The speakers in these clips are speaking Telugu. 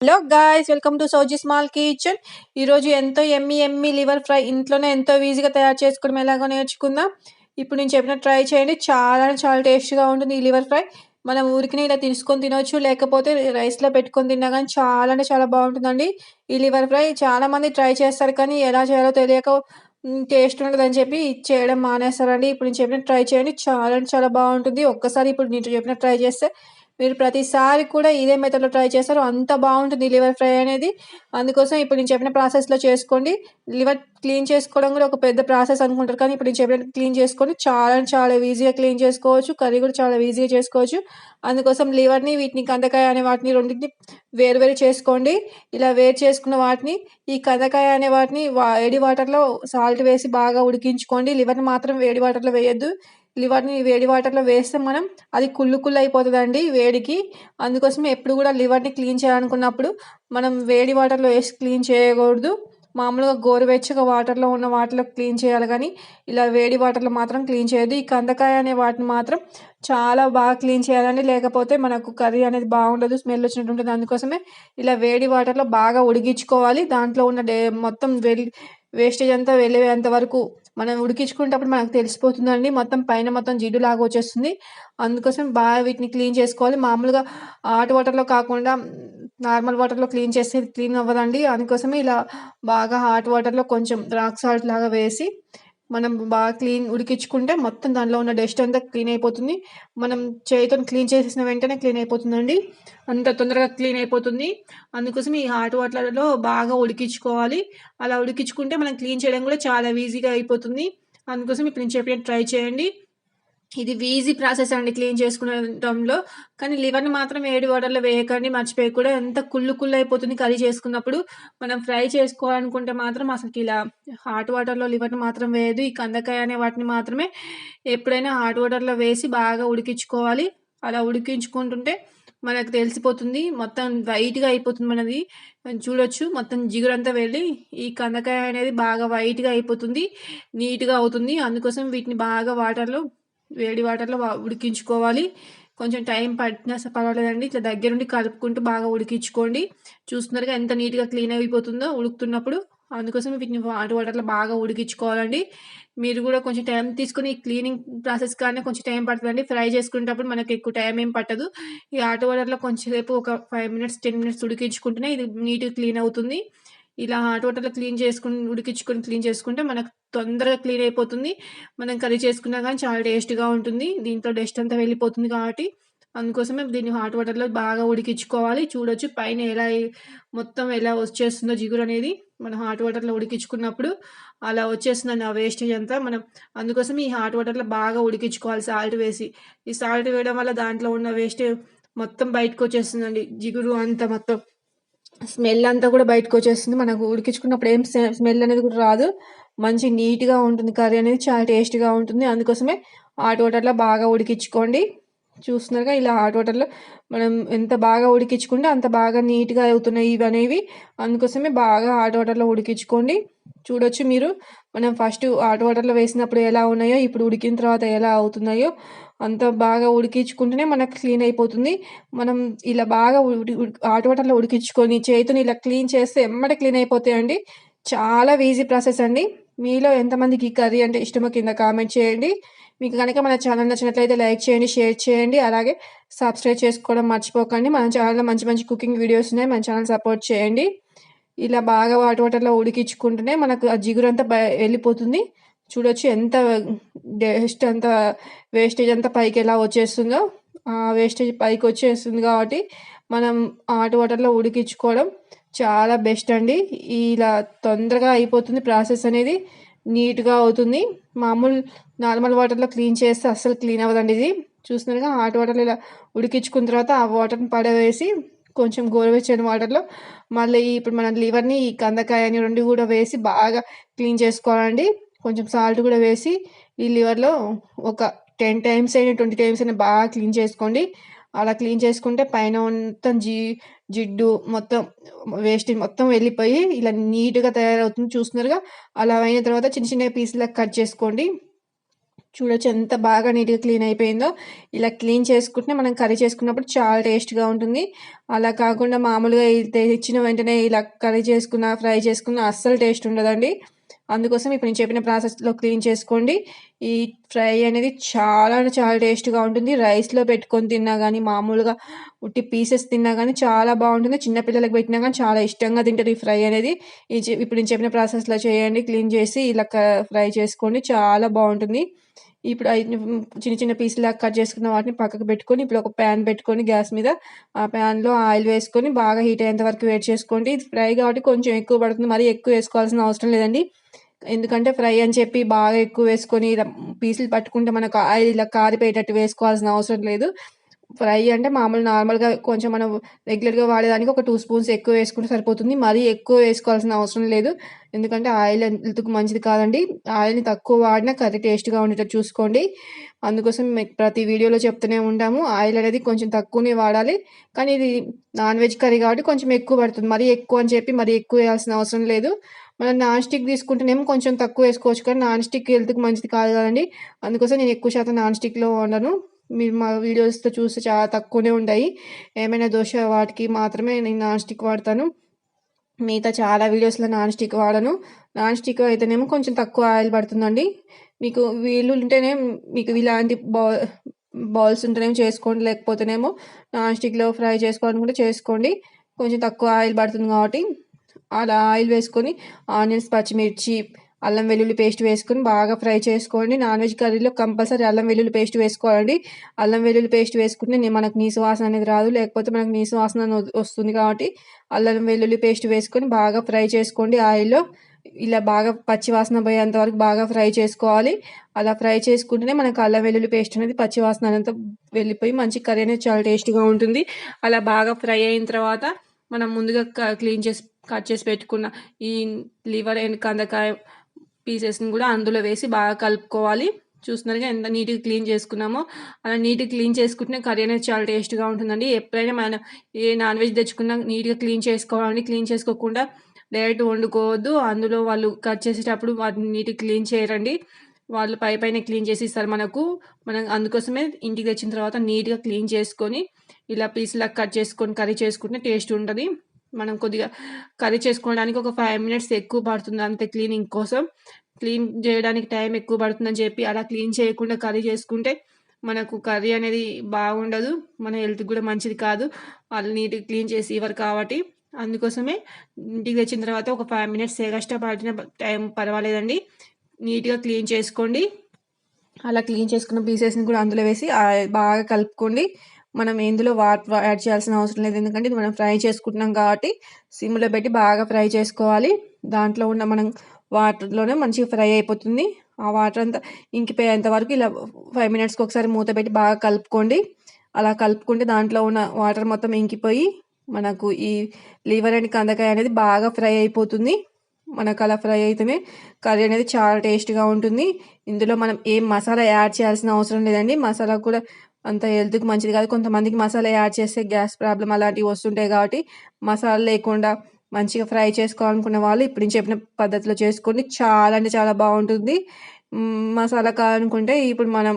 Hello guys welcome to Sowji small kitchen ఈరోజు ఎంతో ఎమ్మి ఎమ్మి లివర్ ఫ్రై ఇంట్లోనే ఎంతో ఈజీగా తయారు చేసుకోవడం ఎలాగో నేర్చుకుందాం. ఇప్పుడు నేను చెప్పిన ట్రై చేయండి చాలా చాలా టేస్ట్గా ఉంటుంది ఈ లివర్ ఫ్రై మనం ఊరికి ఇలా తీసుకొని తినొచ్చు లేకపోతే రైస్లో పెట్టుకొని తిన్నా కానీ చాలా అంటే చాలా బాగుంటుందండి. ఈ లివర్ ఫ్రై చాలా మంది ట్రై చేస్తారు కానీ ఎలా చేయాలో తెలియక టేస్ట్ ఉండదని చెప్పి చేయడం మానేస్తారండి. ఇప్పుడు నేను చెప్పిన ట్రై చేయండి చాలా అంటే చాలా బాగుంటుంది. ఒక్కసారి ఇప్పుడు నేను చెప్పిన ట్రై చేస్తే మీరు ప్రతిసారి కూడా ఇదే మెథడ్లో ట్రై చేస్తారు. అంత బాగుంటుంది లివర్ ఫ్రై అనేది. అందుకోసం ఇప్పుడు నేను చెప్పిన ప్రాసెస్లో చేసుకోండి. లివర్ క్లీన్ చేసుకోవడం కూడా ఒక పెద్ద ప్రాసెస్ అనుకుంటారు. కానీ ఇప్పుడు నేను చెప్పిన క్లీన్ చేసుకోండి చాలా చాలా ఈజీగా క్లీన్ చేసుకోవచ్చు. కర్రీ కూడా చాలా ఈజీగా చేసుకోవచ్చు. అందుకోసం లివర్ని వీటిని కందకాయ అనే వాటిని రెండింటిని వేరు వేరు చేసుకోండి. ఇలా వేరు చేసుకున్న వాటిని ఈ కందకాయ అనే వాటిని వేడి వాటర్లో సాల్ట్ వేసి బాగా ఉడికించుకోండి. లివర్ని మాత్రం వేడి వాటర్లో వేయద్దు. లివర్ని వేడి వాటర్లో వేస్తే మనం అది కుళ్ళు కుళ్ళు అయిపోతుందండి వేడికి. అందుకోసం ఎప్పుడు కూడా లివర్ని క్లీన్ చేయాలనుకున్నప్పుడు మనం వేడి వాటర్లో వేసి క్లీన్ చేయకూడదు. మామూలుగా గోరువెచ్చగా వాటర్లో ఉన్న వాటర్లో క్లీన్ చేయాలి కానీ ఇలా వేడి వాటర్లో మాత్రం క్లీన్ చేయదు ఈ కందకాయ అనే వాటిని మాత్రం చాలా బాగా క్లీన్ చేయాలండి. లేకపోతే మనకు కర్రీ అనేది బాగుండదు స్మెల్ వచ్చినట్టు ఉంటుంది. అందుకోసమే ఇలా వేడి వాటర్లో బాగా ఉడిగించుకోవాలి దాంట్లో ఉన్న డే మొత్తం వెళ్ళి వేస్టేజ్ అంతా వెళ్ళేంత వరకు మనం ఉడికించుకునేటప్పుడు మనకు తెలిసిపోతుందండి. మొత్తం పైన మొత్తం జిడ్డు లాగా వచ్చేస్తుంది. అందుకోసం బాగా వీటిని క్లీన్ చేసుకోవాలి. మామూలుగా హాట్ వాటర్లో కాకుండా నార్మల్ వాటర్లో క్లీన్ చేస్తే క్లీన్ అవ్వదండి. అందుకోసమే ఇలా బాగా హాట్ వాటర్లో కొంచెం రాక్ సాల్ట్ లాగా వేసి మనం బాగా క్లీన్ ఉడికించుకుంటే మొత్తం దానిలో ఉన్న డస్ట్ అంతా క్లీన్ అయిపోతుంది. మనం చేతితో క్లీన్ చేసేసిన వెంటనే క్లీన్ అయిపోతుందండి. అంత తొందరగా క్లీన్ అయిపోతుంది. అందుకోసం ఈ హాట్ వాటర్లో బాగా ఉడికించుకోవాలి. అలా ఉడికించుకుంటే మనం క్లీన్ చేయడం కూడా చాలా ఈజీగా అయిపోతుంది. అందుకోసం ఇప్పుడు నేను చెప్పిన ట్రై చేయండి. ఇది ఈజీ ప్రాసెస్ అండి క్లీన్ చేసుకునడంలో. కానీ లివర్ని మాత్రం ఏడు వాటర్లో వేయకండి మర్చిపోయకూడదు. కూడా ఎంత కుళ్ళు కుళ్ళు అయిపోతుంది కర్రీ చేసుకున్నప్పుడు. మనం ఫ్రై చేసుకోవాలనుకుంటే మాత్రం అసలు ఇలా హాట్ వాటర్లో లివర్ని మాత్రం వేయదు. ఈ కందకాయ అనే వాటిని మాత్రమే ఎప్పుడైనా హాట్ వాటర్లో వేసి బాగా ఉడికించుకోవాలి. అలా ఉడికించుకుంటుంటే మనకు తెలిసిపోతుంది. మొత్తం వైట్గా అయిపోతుంది మనది. చూడొచ్చు. మొత్తం జిగురంతా వెళ్ళి ఈ కందకాయ అనేది బాగా వైట్గా అయిపోతుంది. నీట్గా అవుతుంది. అందుకోసం వీటిని బాగా వాటర్లో వేడి వాటర్లో ఉడికించుకోవాలి. కొంచెం టైం పట్టినా పర్వాలేదండి. ఇట్లా దగ్గరుండి కలుపుకుంటూ బాగా ఉడికించుకోండి. చూస్తున్నారుగా ఎంత నీట్గా క్లీన్ అయిపోతుందో ఉడుకుతున్నప్పుడు. అందుకోసం వీటిని వాటర్ వాటర్లో బాగా ఉడికించుకోవాలండి. మీరు కూడా కొంచెం టైం తీసుకుని క్లీనింగ్ ప్రాసెస్ కానీ కొంచెం టైం పడుతుందండి. ఫ్రై చేసుకునేటప్పుడు మనకి ఎక్కువ టైం ఏం పట్టదు. ఈ ఆట వాటర్లో కొంచెంసేపు ఒక ఫైవ్ మినిట్స్ టెన్ మినిట్స్ ఉడికించుకుంటేనే ఇది నీట్గా క్లీన్ అవుతుంది. ఇలా హాట్ వాటర్లో క్లీన్ చేసుకుని ఉడికించుకొని క్లీన్ చేసుకుంటే మనకు తొందరగా క్లీన్ అయిపోతుంది. మనం కర్రీ చేసుకున్నా కానీ చాలా టేస్ట్గా ఉంటుంది. దీంట్లో డస్ట్ అంతా వెళ్ళిపోతుంది కాబట్టి అందుకోసమే దీన్ని హాట్ వాటర్లో బాగా ఉడికించుకోవాలి. చూడొచ్చు పైన ఎలా మొత్తం ఎలా వచ్చేస్తుందో జిగురు అనేది. మనం హాట్ వాటర్లో ఉడికించుకున్నప్పుడు అలా వచ్చేస్తుందండి ఆ వేస్టేజ్ అంతా మనం అందుకోసం ఈ హాట్ వాటర్లో బాగా ఉడికించుకోవాలి సాల్ట్ వేసి. ఈ సాల్ట్ వేయడం వల్ల దాంట్లో ఉన్న వేస్టేజ్ మొత్తం బయటకు వచ్చేస్తుందండి. జిగురు అంతా మొత్తం. స్మెల్ అంతా కూడా బయటకు వచ్చేస్తుంది. మనకు ఉడికించుకున్నప్పుడు ఏం స్మెల్ అనేది కూడా రాదు. మంచి నీట్గా ఉంటుంది. కర్రీ అనేది చాలా టేస్ట్గా ఉంటుంది. అందుకోసమే హాట్ వాటర్లో బాగా ఉడికించుకోండి. చూస్తున్నారుగా ఇలా హాట్ వాటర్లో మనం ఎంత బాగా ఉడికించుకుంటే అంత బాగా నీట్గా అవుతున్నాయి ఇవి అనేవి అందుకోసమే బాగా హాట్ వాటర్లో ఉడికించుకోండి. చూడొచ్చు మీరు. మనం ఫస్ట్ హాట్ వాటర్లో వేసినప్పుడు ఎలా ఉన్నాయో ఇప్పుడు ఉడికిన తర్వాత ఎలా అవుతున్నాయో అంత బాగా ఉడికించుకుంటేనే మనకు క్లీన్ అయిపోతుంది. మనం ఇలా బాగా హాట్ వాటర్లో ఉడికించుకొని చేతిని ఇలా క్లీన్ చేస్తే ఎమ్మట క్లీన్ అయిపోతాయండి. చాలా ఈజీ ప్రాసెస్ అండి. మీలో ఎంతమందికి ఈ కర్రీ అంటే ఇష్టమో కింద కామెంట్ చేయండి. మీకు కనుక మన ఛానల్ నచ్చినట్లయితే లైక్ చేయండి షేర్ చేయండి. అలాగే సబ్స్క్రైబ్ చేసుకోవడం మర్చిపోకండి. మన ఛానల్లో మంచి మంచి కుకింగ్ వీడియోస్ ఉన్నాయి. మన ఛానల్ సపోర్ట్ చేయండి. ఇలా బాగా వాటి వాటర్లో ఉడికించుకుంటేనే మనకు ఆ జిగురంతా వెళ్ళిపోతుంది. చూడొచ్చు ఎంత డస్ట్ అంత వేస్టేజ్ అంతా పైకి ఎలా వచ్చేస్తుందో. ఆ వేస్టేజ్ పైకి వచ్చేస్తుంది కాబట్టి మనం ఆటు వాటర్లో ఉడికించుకోవడం చాలా బెస్ట్ అండి. ఇలా తొందరగా అయిపోతుంది ప్రాసెస్ అనేది. నీట్గా అవుతుంది. మామూలు నార్మల్ వాటర్లో క్లీన్ చేస్తే అస్సలు క్లీన్ అవ్వదండి ఇది. చూస్తున్నారుగా హాట్ వాటర్లో ఇలా ఉడికించుకున్న తర్వాత ఆ వాటర్ని పడవేసి కొంచెం గోరువెచ్చని వాటర్లో మళ్ళీ ఇప్పుడు మన లివర్ని ఈ కందకాయని రెండు కూడా వేసి బాగా క్లీన్ చేసుకోవాలండి. కొంచెం సాల్ట్ కూడా వేసి ఈ లివర్లో ఒక టెన్ టైమ్స్ అయినా ట్వంటీ టైమ్స్ అయినా బాగా క్లీన్ చేసుకోండి. అలా క్లీన్ చేసుకుంటే పైన మొత్తం జి జిడ్డు మొత్తం వేస్ట్ మొత్తం వెళ్ళిపోయి ఇలా నీట్గా తయారవుతుంది. చూస్తున్నారుగా? అలా అయిన తర్వాత చిన్న చిన్న పీసులకు కట్ చేసుకోండి. చూడొచ్చు ఎంత బాగా నీట్గా క్లీన్ అయిపోయిందో. ఇలా క్లీన్ చేసుకుంటే మనం కర్రీ చేసుకున్నప్పుడు చాలా టేస్ట్గా ఉంటుంది. అలా కాకుండా మామూలుగా ఇచ్చిన వెంటనే ఇలా కర్రీ చేసుకున్న ఫ్రై చేసుకున్న అస్సలు టేస్ట్ ఉండదండి. అందుకోసం ఇప్పుడు నేను చెప్పిన ప్రాసెస్లో క్లీన్ చేసుకోండి. ఈ ఫ్రై అనేది చాలా చాలా టేస్ట్గా ఉంటుంది. రైస్లో పెట్టుకొని తిన్నా కానీ మామూలుగా ఉట్టి పీసెస్ తిన్నా కానీ చాలా బాగుంటుంది. చిన్నపిల్లలకు పెట్టినా కానీ చాలా ఇష్టంగా తింటారు ఈ ఫ్రై అనేది. ఇప్పుడు నేను చెప్పిన ప్రాసెస్లో చేయండి. క్లీన్ చేసి ఇలా ఫ్రై చేసుకోండి. చాలా బాగుంటుంది. ఇప్పుడు చిన్న చిన్న పీసులా కట్ చేసుకున్న వాటిని పక్కకు పెట్టుకొని ఇప్పుడు ఒక ప్యాన్ పెట్టుకొని గ్యాస్ మీద ఆ ప్యాన్లో ఆయిల్ వేసుకొని బాగా హీట్ అయ్యేంత వరకు వేడి చేసుకోండి. ఇది ఫ్రై కాబట్టి కొంచెం ఎక్కువ పడుతుంది. మరీ ఎక్కువ వేసుకోవాల్సిన అవసరం లేదండి. ఎందుకంటే ఫ్రై అని చెప్పి బాగా ఎక్కువ వేసుకొని ఇలా పీసులు పట్టుకుంటే మనకు ఆయిల్ ఇలా కారిపోయేటట్టు వేసుకోవాల్సిన అవసరం లేదు. ఫ్రై అంటే మామూలు నార్మల్గా కొంచెం మనం రెగ్యులర్గా వాడేదానికి ఒక టూ స్పూన్స్ ఎక్కువ వేసుకుంటే సరిపోతుంది. మరీ ఎక్కువ వేసుకోవాల్సిన అవసరం లేదు. ఎందుకంటే ఆయిల్ హెల్త్కి మంచిది కాదండి. ఆయిల్ని తక్కువ వాడినా కర్రీ టేస్ట్గా ఉండేటట్టు చూసుకోండి. అందుకోసం ప్రతి వీడియోలో చెప్తూనే ఉంటాము. ఆయిల్ అనేది కొంచెం తక్కువనే వాడాలి. కానీ ఇది నాన్ వెజ్ కర్రీ కాబట్టి కొంచెం ఎక్కువ పడుతుంది. మరీ ఎక్కువ అని చెప్పి మరీ ఎక్కువ వేయాల్సిన అవసరం లేదు. మనం నాన్ స్టిక్ తీసుకుంటేనేమో కొంచెం తక్కువ వేసుకోవచ్చు. కానీ నాన్ స్టిక్ హెల్త్కి మంచిది కాదు కదండి. అందుకోసం నేను ఎక్కువ శాతం నాన్ స్టిక్లో వండను. మీరు మా వీడియోస్తో చూస్తే చాలా తక్కువనే ఉంటాయి ఏమైనా దోశ వాటికి మాత్రమే నేను నాన్ స్టిక్ వాడతాను. మిగతా చాలా వీడియోస్లో నాన్ స్టిక్ వాడను. నాన్ స్టిక్ అయితేనేమో కొంచెం తక్కువ ఆయిల్ పడుతుందండి. మీకు వీళ్ళు ఉంటేనే మీకు ఇలాంటి బా బాల్స్ ఉంటేనేమో చేసుకోండి. లేకపోతేనేమో నాన్ స్టిక్లో ఫ్రై చేసుకోవాలనుకుంటే చేసుకోండి. కొంచెం తక్కువ ఆయిల్ పడుతుంది కాబట్టి. అలా ఆయిల్ వేసుకొని ఆనియన్స్ పచ్చిమిర్చి అల్లం వెల్లుల్లి పేస్ట్ వేసుకొని బాగా ఫ్రై చేసుకోండి. నాన్ వెజ్ కర్రీలో కంపల్సరీ అల్లం వెల్లుల్లి పేస్ట్ వేసుకోవాలండి. అల్లం వెల్లుల్లి పేస్ట్ వేసుకుంటే మనకు నీసు వాసన అనేది రాదు. లేకపోతే మనకు నీసు వాసన వస్తుంది కాబట్టి అల్లం వెల్లుల్లి పేస్ట్ వేసుకొని బాగా ఫ్రై చేసుకోండి ఆయిల్లో. ఇలా బాగా పచ్చి వాసన పోయేంత వరకు బాగా ఫ్రై చేసుకోవాలి. అలా ఫ్రై చేసుకుంటేనే మనకు అల్లం వెల్లుల్లి పేస్ట్ అనేది పచ్చి వాసన అంతా వెళ్ళిపోయి మంచి కర్రీ అనేది చాలా టేస్టీగా ఉంటుంది. అలా బాగా ఫ్రై అయిన తర్వాత మనం ముందుగా క్లీన్ చేసి కట్ చేసి పెట్టుకున్న ఈ లివర్ అండ్ కందకాయ పీసెస్ని కూడా అందులో వేసి బాగా కలుపుకోవాలి. చూస్తున్నారుగా ఎంత నీట్గా క్లీన్ చేసుకున్నామో అలా నీట్గా క్లీన్ చేసుకుంటే కర్రీ అనేది చాలా టేస్ట్గా ఉంటుందండి. ఎప్పుడైనా మనం ఏ నాన్ వెజ్ తెచ్చుకున్నా నీట్గా క్లీన్ చేసుకోవాలండి. క్లీన్ చేసుకోకుండా డైరెక్ట్ వండుకోవద్దు. అందులో వాళ్ళు కట్ చేసేటప్పుడు వాటిని నీట్గా క్లీన్ చేయరండి. వాళ్ళు పై పైన క్లీన్ చేసి ఇస్తారు మనకు. మనం అందుకోసమే ఇంటికి తెచ్చిన తర్వాత నీట్గా క్లీన్ చేసుకొని ఇలా పీసులా కట్ చేసుకొని కర్రీ చేసుకుంటే టేస్ట్ ఉంటుంది. మనం కొద్దిగా కర్రీ చేసుకోవడానికి ఒక ఫైవ్ మినిట్స్ ఎక్కువ పడుతుంది అంతే క్లీనింగ్ కోసం. క్లీన్ చేయడానికి టైం ఎక్కువ పడుతుందని చెప్పి అలా క్లీన్ చేయకుండా కర్రీ చేసుకుంటే మనకు కర్రీ అనేది బాగుండదు. మన హెల్త్కి కూడా మంచిది కాదు. వాళ్ళు నీట్గా క్లీన్ చేసి ఇవ్వరు కాబట్టి అందుకోసమే ఇంటికి తెచ్చిన తర్వాత ఒక ఫైవ్ మినిట్స్ ఎగస్ట్రా కష్టపడిన టైం పర్వాలేదండి. నీట్గా క్లీన్ చేసుకోండి. అలా క్లీన్ చేసుకున్న పీసెస్ని కూడా అందులో వేసి బాగా కలుపుకోండి. మనం ఎందులో వాటర్ యాడ్ చేయాల్సిన అవసరం లేదు. ఎందుకంటే ఇది మనం ఫ్రై చేసుకుంటున్నాం కాబట్టి సిమ్లో పెట్టి బాగా ఫ్రై చేసుకోవాలి. దాంట్లో ఉన్న మనం వాటర్లోనే మంచిగా ఫ్రై అయిపోతుంది. ఆ వాటర్ అంతా ఇంకిపోయేంత వరకు ఇలా ఫైవ్ మినిట్స్కి ఒకసారి మూత పెట్టి బాగా కలుపుకోండి. అలా కలుపుకుంటే దాంట్లో ఉన్న వాటర్ మొత్తం ఇంకిపోయి మనకు ఈ లివర్ అండ్ కందకాయ అనేది బాగా ఫ్రై అయిపోతుంది. మనకు అలా ఫ్రై అయితేనే కర్రీ అనేది చాలా టేస్ట్గా ఉంటుంది. ఇందులో మనం ఏం మసాలా యాడ్ చేయాల్సిన అవసరం లేదండి. మసాలా కూడా అంత హెల్త్కి మంచిది కాదు. కొంతమందికి మసాలా యాడ్ చేస్తే గ్యాస్ ప్రాబ్లం అలాంటివి వస్తుంటాయి కాబట్టి మసాలా లేకుండా మంచిగా ఫ్రై చేసుకోవాలనుకున్న వాళ్ళు ఇప్పుడు నేను చెప్పిన పద్ధతిలో చేసుకోండి. చాలా అంటే చాలా బాగుంటుంది. మసాలా కావాలనుకుంటే ఇప్పుడు మనం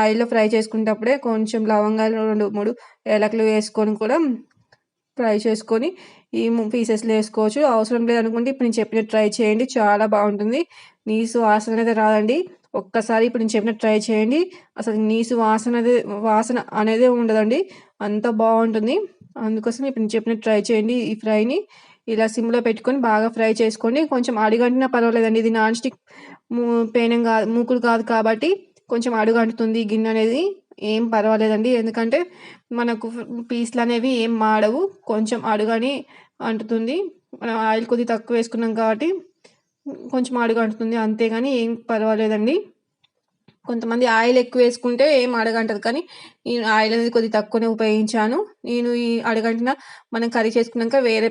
ఆయిల్లో ఫ్రై చేసుకునేటప్పుడే కొంచెం లవంగాలు రెండు మూడు ఏలకలు వేసుకొని కూడా ఫ్రై చేసుకొని ఈ పీసెస్లో వేసుకోవచ్చు. అవసరం లేదనుకుంటే ఇప్పుడు నేను చెప్పిన ట్రై చేయండి. చాలా బాగుంటుంది. నీసు వాసన అయితే రాదండి. ఒక్కసారి ఇప్పుడు నేను చెప్పిన ట్రై చేయండి. అసలు నీసు వాసన వాసన అనేది ఉండదండి. అంత బాగుంటుంది. అందుకోసం ఇప్పుడు నేను చెప్పిన ట్రై చేయండి ఈ ఫ్రైని. ఇలా సిమ్లో పెట్టుకొని బాగా ఫ్రై చేసుకోండి. కొంచెం అడుగంటినా పర్వాలేదండి. ఇది నాన్ స్టిక్ పేనం కాదు మూకులు కాదు కాబట్టి కొంచెం అడుగంటుతుంది గిన్నె అనేది. ఏం పర్వాలేదండి. ఎందుకంటే మనకు పీస్లు అనేవి ఏం మాడవు. కొంచెం అడుగని అంటుతుంది. మనం ఆయిల్ కొద్ది తక్కువ వేసుకున్నాం కాబట్టి కొంచెం అడుగంటుతుంది అంతేగాని ఏం పర్వాలేదండి. కొంతమంది ఆయిల్ ఎక్కువ వేసుకుంటే ఏం అడగంటది కానీ నేను ఆయిల్ అనేది కొద్దిగా తక్కువనే ఉపయోగించాను. నేను ఈ అడగంటిన మనం కర్రీ చేసుకున్నాక వేరే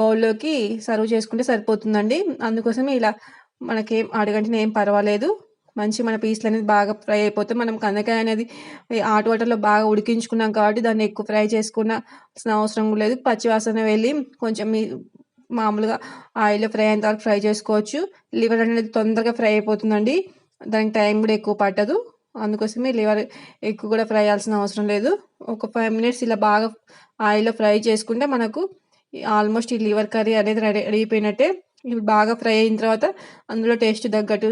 బౌల్లోకి సర్వ్ చేసుకుంటే సరిపోతుందండి. అందుకోసమే ఇలా మనకేం అడగంటిన ఏం పర్వాలేదు. మంచి మన పీస్లు అనేది బాగా ఫ్రై అయిపోతే మనం కందకాయ అనేది ఆటు వాటర్లో బాగా ఉడికించుకున్నాం కాబట్టి దాన్ని ఎక్కువ ఫ్రై చేసుకున్న అవసరం లేదు. పచ్చివాసన వెళ్ళి కొంచెం మీ మామూలుగా ఆయిల్లో ఫ్రై అయిన తర్వాత ఫ్రై చేసుకోవచ్చు. లివర్ అనేది తొందరగా ఫ్రై అయిపోతుందండి. దానికి టైం కూడా ఎక్కువ పట్టదు. అందుకోసమే లివర్ ఎక్కువ కూడా ఫ్రై చేయాల్సిన అవసరం లేదు. ఒక ఫైవ్ మినిట్స్ ఇలా బాగా ఆయిల్లో ఫ్రై చేసుకుంటే మనకు ఆల్మోస్ట్ ఈ లివర్ కర్రీ అనేది రెడీ రెడీ అయిపోయినట్టే. ఇవి బాగా ఫ్రై అయిన తర్వాత అందులో టేస్ట్ తగ్గట్టు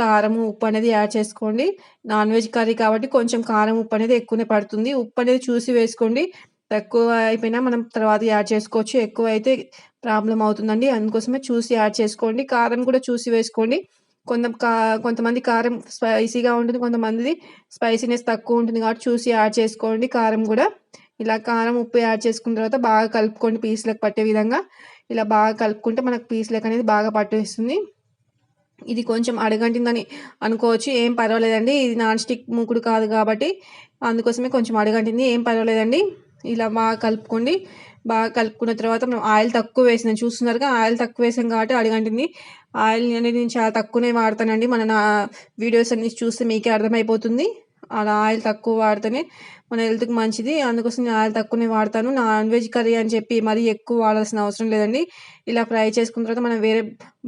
కారం ఉప్పు అనేది యాడ్ చేసుకోండి. నాన్ వెజ్ కర్రీ కాబట్టి కొంచెం కారం ఉప్పు అనేది ఎక్కువనే పడుతుంది. ఉప్పు అనేది చూసి వేసుకోండి. తక్కువ అయిపోయినా మనం తర్వాత యాడ్ చేసుకోవచ్చు. ఎక్కువ అయితే ప్రాబ్లం అవుతుందండి. అందుకోసమే చూసి యాడ్ చేసుకోండి. కారం కూడా చూసి వేసుకోండి. కొంత కా కొంతమంది కారం స్పైసీగా ఉంటుంది కొంతమంది స్పైసీనెస్ తక్కువ ఉంటుంది కాబట్టి చూసి యాడ్ చేసుకోండి కారం కూడా. ఇలా కారం ఉప్పు యాడ్ చేసుకున్న తర్వాత బాగా కలుపుకోండి పీస్లకు పట్టే విధంగా. ఇలా బాగా కలుపుకుంటే మనకు పీస్లకు అనేది బాగా పట్టేస్తుంది. ఇది కొంచెం అడగంటిందని అనుకోవచ్చు. ఏం పర్వాలేదండి. ఇది నాన్ స్టిక్ మూకుడు కాదు కాబట్టి అందుకోసమే కొంచెం అడగంటింది. ఏం పర్వాలేదండి. ఇలా బాగా కలుపుకోండి. బాగా కలుపుకున్న తర్వాత మనం ఆయిల్ తక్కువ వేసినాం చూస్తున్నారుగా ఆయిల్ తక్కువ వేసాం కాబట్టి అడిగంటుంది ఆయిల్ అనేది నేను చాలా తక్కువనే వాడతానండి. మన నా వీడియోస్ అన్ని చూస్తే మీకే అర్థమైపోతుంది. అలా ఆయిల్ తక్కువ వాడితేనే మన హెల్త్కి మంచిది. అందుకోసం నేను ఆయిల్ తక్కువనే వాడతాను. నాన్ వెజ్ కర్రీ అని చెప్పి మరీ ఎక్కువ వాడాల్సిన అవసరం లేదండి. ఇలా ఫ్రై చేసుకున్న తర్వాత మనం వేరే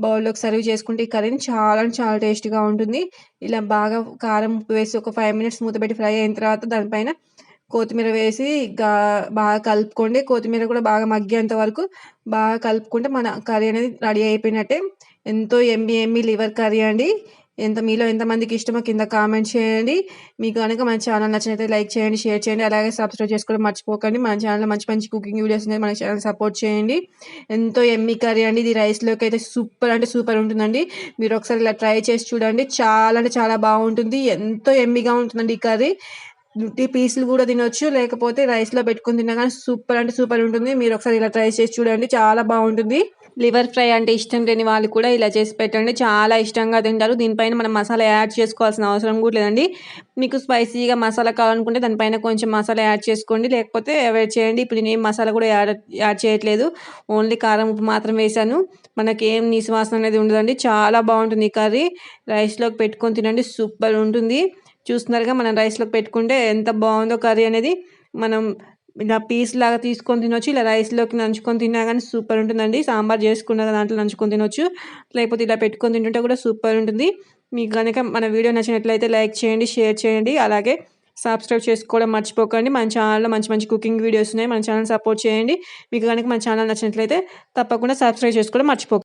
బౌల్లోకి సర్వ్ చేసుకుంటే ఈ కర్రీని చాలా చాలా టేస్ట్గా ఉంటుంది. ఇలా బాగా కారం వేసి ఒక ఫైవ్ మినిట్స్ మూత పెట్టి ఫ్రై అయిన తర్వాత దానిపైన కొత్తిమీర వేసి గా బాగా కలుపుకోండి. కొత్తిమీర కూడా బాగా మగ్గేంత వరకు బాగా కలుపుకుంటే మన కర్రీ అనేది రెడీ అయిపోయినట్టే. ఎంతో ఎమ్మి ఎమ్మి లివర్ కర్రీ అండి. ఎంత మీలో ఎంతమందికి ఇష్టమో కింద కామెంట్ చేయండి. మీకు కనుక మన ఛానల్ నచ్చినట్లయితే లైక్ చేయండి షేర్ చేయండి. అలాగే సబ్స్క్రైబ్ చేసుకోవడం మర్చిపోకండి. మన ఛానల్లో మంచి మంచి కుకింగ్ వీడియోస్ ఉన్నాయి. మన ఛానల్ సపోర్ట్ చేయండి. ఎంతో ఎమ్మి కర్రీ అండి. ఇది రైస్లోకి అయితే సూపర్ అంటే సూపర్ ఉంటుందండి. మీరు ఒకసారి ఇలా ట్రై చేసి చూడండి. చాలా అంటే చాలా బాగుంటుంది. ఎంతో ఎమ్మిగా ఉంటుందండి ఈ కర్రీ. టీ పీసులు కూడా తినొచ్చు లేకపోతే రైస్లో పెట్టుకుని తిన్నా కానీ సూపర్ అంటే సూపర్ ఉంటుంది. మీరు ఒకసారి ఇలా ట్రై చేసి చూడండి చాలా బాగుంటుంది. లివర్ ఫ్రై అంటే ఇష్టం లేని వాళ్ళు కూడా ఇలా చేసి పెట్టండి. చాలా ఇష్టంగా తింటారు. దీనిపైన మనం మసాలా యాడ్ చేసుకోవాల్సిన అవసరం కూడా లేదండి. మీకు స్పైసీగా మసాలా కావాలనుకుంటే దానిపైన కొంచెం మసాలా యాడ్ చేసుకోండి. లేకపోతే అవాయిడ్ చేయండి. ఇప్పుడు నేను ఏం మసాలా కూడా యాడ్ యాడ్ చేయట్లేదు. ఓన్లీ కారం ఉప్పు మాత్రం వేసాను మనకి ఏం నీసువాసన అనేది ఉండదండి. చాలా బాగుంటుంది ఈ కర్రీ. రైస్లోకి పెట్టుకొని తినండి. సూపర్ ఉంటుంది. చూస్తున్నారుగా మనం రైస్లోకి పెట్టుకుంటే ఎంత బాగుందో కర్రీ అనేది మనం ఇలా పీస్ లాగా తీసుకొని తినొచ్చు ఇలా రైస్లోకి నంచుకొని తిన్నా కానీ సూపర్ ఉంటుందండి. సాంబార్ చేసుకున్న దాంట్లో నంచుకొని తినొచ్చు లేకపోతే ఇలా పెట్టుకొని తింటుంటే కూడా సూపర్ ఉంటుంది. మీకు కనుక మన వీడియో నచ్చినట్లయితే లైక్ చేయండి షేర్ చేయండి అలాగే సబ్స్క్రైబ్ చేసుకోవడం మర్చిపోకండి. మన ఛానల్లో మంచి మంచి కుకింగ్ వీడియోస్ ఉన్నాయి మన ఛానల్ సపోర్ట్ చేయండి. మీకు కనుక మన ఛానల్ నచ్చినట్లయితే తప్పకుండా సబ్స్క్రైబ్ చేసుకోవడం మర్చిపోకండి